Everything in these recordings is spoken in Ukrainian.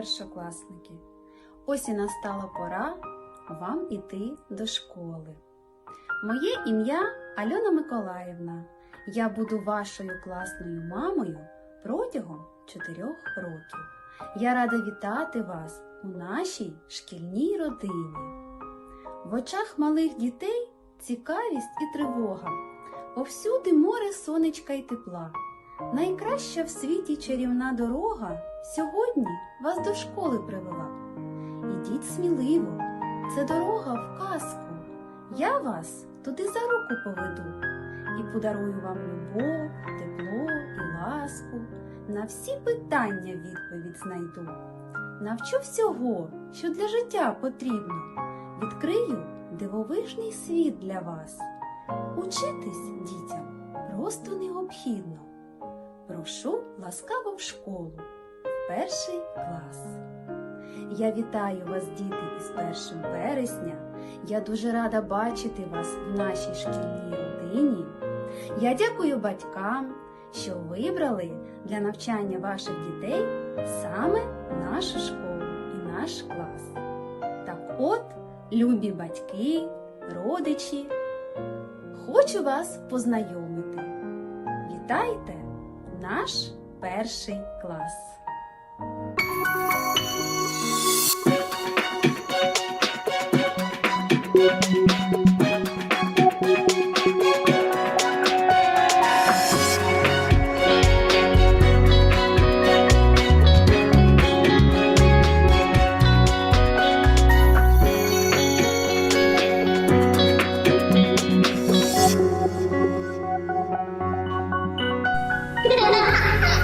першокласники. Ось і настала пора вам іти до школи. Моє ім'я Альона Миколаївна. Я буду вашою класною мамою протягом чотирьох років. Я рада вітати вас у нашій шкільній родині. В очах малих дітей цікавість і тривога. Повсюди море сонечка й тепла. Найкраща в світі чарівна дорога сьогодні вас до школи привела. Ідіть сміливо, це дорога в казку. Я вас туди за руку поведу і подарую вам любов, тепло і ласку. На всі питання відповідь знайду. Навчу всього, що для життя потрібно. Відкрию дивовижний світ для вас. Учитись дітям просто необхідно. Прошу ласкаво в школу, перший клас. Я вітаю вас, діти, із 1 вересня. Я дуже рада бачити вас в нашій шкільній родині. Я дякую батькам, що вибрали для навчання ваших дітей саме нашу школу і наш клас. Так от, любі батьки, родичі, хочу вас познайомити. Вітайте! наш перший клас. Ha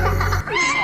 ha ha!